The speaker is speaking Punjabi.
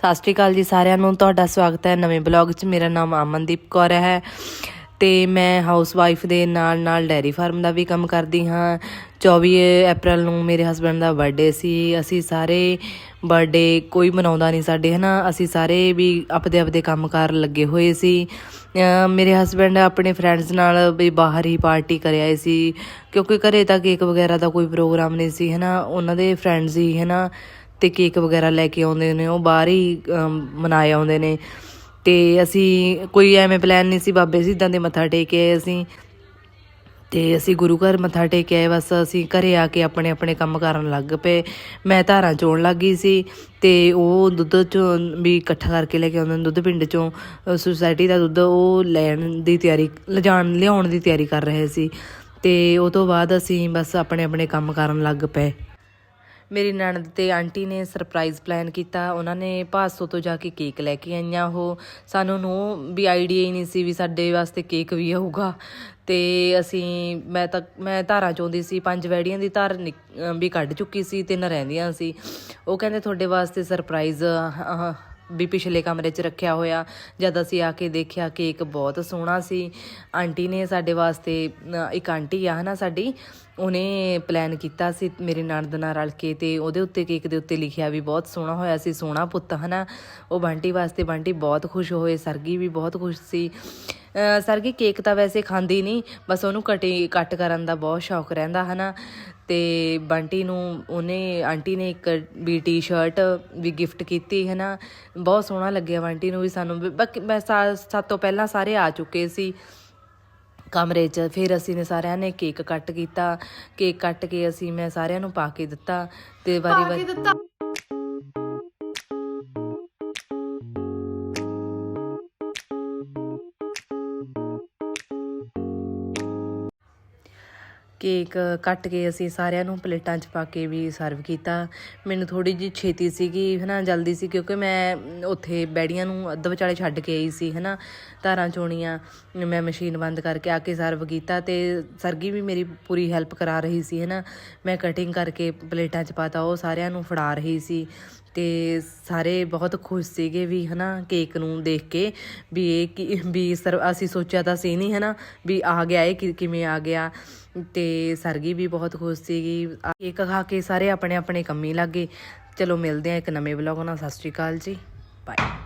ਸਤਿ ਸ਼੍ਰੀ ਅਕਾਲ ਜੀ ਸਾਰਿਆਂ ਨੂੰ। ਤੁਹਾਡਾ ਸਵਾਗਤ ਹੈ ਨਵੇਂ ਬਲੌਗ 'ਚ। ਮੇਰਾ ਨਾਮ ਅਮਨਦੀਪ ਕੌਰ ਹੈ ਤੇ ਮੈਂ ਹਾਊਸ ਵਾਈਫ ਦੇ ਨਾਲ ਨਾਲ ਡੈਰੀ ਫਾਰਮ ਦਾ ਵੀ ਕੰਮ ਕਰਦੀ ਹਾਂ। 24 ਅਪ੍ਰੈਲ ਨੂੰ ਮੇਰੇ ਹਸਬੰਡ ਦਾ ਬਰਥਡੇ ਸੀ। ਅਸੀਂ ਸਾਰੇ ਬਰਥਡੇ ਕੋਈ ਮਨਾਉਂਦਾ ਨਹੀਂ ਸਾਡੇ, ਹਨਾ? ਅਸੀਂ ਸਾਰੇ ਵੀ ਆਪਦੇ ਆਪਦੇ ਕੰਮ ਕਾਰ ਲੱਗੇ ਹੋਏ ਸੀ। ਮੇਰੇ ਹਸਬੰਡ ਆਪਣੇ ਫਰੈਂਡਸ ਨਾਲ ਵੀ ਬਾਹਰ ਹੀ ਪਾਰਟੀ ਕਰ ਆਏ ਸੀ। ਕਿਉਂਕਿ ਘਰੇ ਤਾਂ ਕੇਕ ਵਗੈਰਾ ਦਾ ਕੋਈ ਪ੍ਰੋਗਰਾਮ ਨਹੀਂ ਸੀ, ਹਨਾ? ਉਹਨਾਂ ਦੇ ਫਰੈਂਡਸ ਹੀ, ਹਨਾ? ਤੇ ਕੇਕ ਵਗੈਰਾ ਲੈ ਕੇ ਆਉਂਦੇ ਨੇ, ਉਹ ਬਾਹਰ ਹੀ ਮਨਾਏ ਆਉਂਦੇ ਨੇ। ਤੇ ਅਸੀਂ ਕੋਈ ਐਵੇਂ ਪਲਾਨ ਨਹੀਂ ਸੀ, ਬਾਬੇ ਸਿੱਧਾਂ ਦੇ ਮੱਥਾ ਟੇਕ ਕੇ ਆਏ ਅਸੀਂ। ਤੇ ਅਸੀਂ ਗੁਰੂ ਘਰ ਮੱਥਾ ਟੇਕ ਆਏ, ਬਸ ਅਸੀਂ ਘਰੇ ਆ ਕੇ ਆਪਣੇ ਆਪਣੇ ਕੰਮ ਕਰਨ ਲੱਗ ਪਏ। ਮੈਂ ਧਾਰਾਂ ਚੋਣ ਲੱਗ ਗਈ ਸੀ ਤੇ ਉਹ ਦੁੱਧ ਚੋਂ ਵੀ ਇਕੱਠਾ ਕਰਕੇ ਲੈ ਕੇ ਆਉਂਦੇ ਨੇ, ਦੁੱਧ ਪਿੰਡ ਚੋਂ। ਸੁਸਾਇਟੀ ਦਾ ਦੁੱਧ ਉਹ ਲੈਣ ਦੀ ਤਿਆਰੀ, ਲਿਜਾਣ, ਲਿਆਉਣ ਦੀ ਤਿਆਰੀ ਕਰ ਰਹੇ ਸੀ। ਤੇ ਉਹ ਤੋਂ ਬਾਅਦ ਅਸੀਂ ਬਸ ਆਪਣੇ ਆਪਣੇ ਕੰਮ ਕਰਨ ਲੱਗ ਪਏ। ਮੇਰੀ ਨਣਦ ਤੇ ਆਂਟੀ ਨੇ ਸਰਪ੍ਰਾਈਜ਼ ਪਲਾਨ ਕੀਤਾ। ਉਹਨਾਂ ਨੇ ਭਾਸੋ ਤੋਂ ਜਾ ਕੇ ਕੇਕ ਲੈ ਕੇ ਆਈਆਂ। ਉਹ ਸਾਨੂੰ ਨੂੰ ਵੀ ਆਈਡੀਆ ਹੀ ਨਹੀਂ ਸੀ ਵੀ ਸਾਡੇ ਵਾਸਤੇ ਕੇਕ ਵੀ ਆਊਗਾ। ਤੇ ਅਸੀਂ, ਮੈਂ ਤਾਂ, ਮੈਂ ਧਾਰਾਂ ਚਾਹੁੰਦੀ ਸੀ। ਪੰਜ ਵੈੜੀਆਂ ਦੀ ਧਾਰ ਨਿਕ- ਵੀ ਕੱਢ ਚੁੱਕੀ ਸੀ ਤਿੰਨ ਰਹਿੰਦੀਆਂ ਸੀ। ਉਹ ਕਹਿੰਦੇ ਤੁਹਾਡੇ ਵਾਸਤੇ ਸਰਪ੍ਰਾਈਜ਼ ਵੀ ਪਿਛਲੇ ਕਮਰੇ 'ਚ ਰੱਖਿਆ ਹੋਇਆ। ਜਦ ਅਸੀਂ ਆ ਕੇ ਦੇਖਿਆ ਕੇਕ ਬਹੁਤ ਸੋਹਣਾ ਸੀ। ਆਂਟੀ ਨੇ ਸਾਡੇ ਵਾਸਤੇ ਇੱਕ ਆਂਟੀ ਆ ਹਨਾ ਸਾਡੀ, ਉਹਨੇ ਪਲਾਨ ਕੀਤਾ ਸੀ ਮੇਰੇ ਨਣਦ ਨਾਲ ਰਲ ਕੇ ਤੇ ਉਹਦੇ ਉੱਤੇ ਕੇਕ ਦੇ ਉੱਤੇ ਲਿਖਿਆ ਵੀ ਬਹੁਤ ਸੋਹਣਾ ਹੋਇਆ ਸੀ, ਸੋਹਣਾ ਪੁੱਤ ਹਨਾ। ਉਹ ਬੰਟੀ ਵਾਸਤੇ ਬੰਟੀ ਬਹੁਤ ਖੁਸ਼ ਹੋਏ, ਸਰਗੀ ਵੀ ਬਹੁਤ ਖੁਸ਼ ਸੀ। ਸਰ ਸਰਗੀ ਕੇਕ ਤਾਂ ਵੈਸੇ ਖਾਂਦੀ ਨਹੀਂ, ਬਸ ਉਹਨੂੰ ਕਟੇ ਕੱਟ ਕਰਨ ਦਾ ਬਹੁਤ ਸ਼ੌਕ ਰਹਿੰਦਾ ਹਨਾ। ਤੇ ਬੰਟੀ ਨੂੰ ਉਹਨੇ, ਆਂਟੀ ਨੇ ਇੱਕ ਵੀ ਟੀ-ਸ਼ਰਟ ਵੀ ਗਿਫਟ ਕੀਤੀ ਹੈ ਨਾ ਬਹੁਤ ਸੋਹਣਾ ਲੱਗਿਆ ਬੰਟੀ ਨੂੰ ਵੀ ਸਾਨੂੰ। ਬਾਕੀ ਮੈਂ ਸਾ- ਸਾਡੇ ਤੋਂ ਪਹਿਲਾਂ ਸਾਰੇ ਆ ਚੁੱਕੇ ਸੀ ਕਮਰੇ 'ਚ। ਫਿਰ ਅਸੀਂ ਨੇ ਸਾਰਿਆਂ ਨੇ ਕੇਕ ਕੱਟ ਕੀਤਾ। ਕੇਕ ਕੱਟ ਕੇ ਅਸੀਂ ਮੈਂ ਸਾਰਿਆਂ ਨੂੰ ਪਾ ਕੇ ਦਿੱਤਾ। ਤੇ ਵਾਰੀ ਵਾਰੀ ਕੇਕ ਕੱਟ ਕੇ ਅਸੀਂ ਸਾਰਿਆਂ ਨੂੰ ਪਲੇਟਾਂ 'ਚ ਪਾ ਕੇ ਵੀ ਸਰਵ ਕੀਤਾ। ਮੈਨੂੰ ਥੋੜੀ ਜਿਹੀ ਛੇਤੀ ਸੀਗੀ, ਹਨਾ, ਜਲਦੀ ਸੀ, ਕਿਉਂਕਿ ਮੈਂ ਉੱਥੇ ਬੈੜੀਆਂ ਨੂੰ ਅੱਧ ਵਿਚਾਲੇ ਛੱਡ ਕੇ ਆਈ ਸੀ, ਹਨਾ, ਧਾਰਾਂ ਚੋਣੀਆਂ, ਮੈਂ ਮਸ਼ੀਨ ਬੰਦ ਕਰਕੇ ਆ ਕੇ ਸਰਵ ਕੀਤਾ ਤੇ ਸਰਗੀ ਵੀ ਮੇਰੀ ਪੂਰੀ ਹੈਲਪ ਕਰਾ ਰਹੀ ਸੀ, ਹਨਾ। ਮੈਂ ਕਟਿੰਗ ਕਰਕੇ ਪਲੇਟਾਂ 'ਚ ਪਾਤਾ, ਉਹ ਸਾਰਿਆਂ ਨੂੰ ਫੜਾ ਰਹੀ ਸੀ। ਤੇ ਸਾਰੇ ਬਹੁਤ ਖੁਸ਼ ਸੀਗੇ ਵੀ, ਹਨਾ, ਕੇਕ ਨੂੰ ਦੇਖ ਕੇ ਵੀ ਇਹ ਕੀ, ਵੀ ਸਰ, ਅਸੀਂ ਸੋਚਿਆ ਤਾਂ ਸੀ ਨਹੀਂ, ਹਨਾ, ਵੀ ਆ ਗਿਆ ਇਹ ਕਿ- ਕਿਵੇਂ ਆ ਗਿਆ। ਤੇ ਸਰਗੀ ਵੀ ਬਹੁਤ ਖੁਸ਼ ਸੀਗੀ। ਕੇਕ ਖਾ ਕੇ ਸਾਰੇ ਆਪਣੇ ਆਪਣੇ ਕੰਮੀ ਲੱਗੇ ਚਲੋ ਮਿਲਦੇ ਆ ਇੱਕ ਨਵੇਂ ਵਲੌਗ ਨਾਲ। ਸਤਿ ਸ਼੍ਰੀ ਅਕਾਲ ਜੀ। ਬਾਏ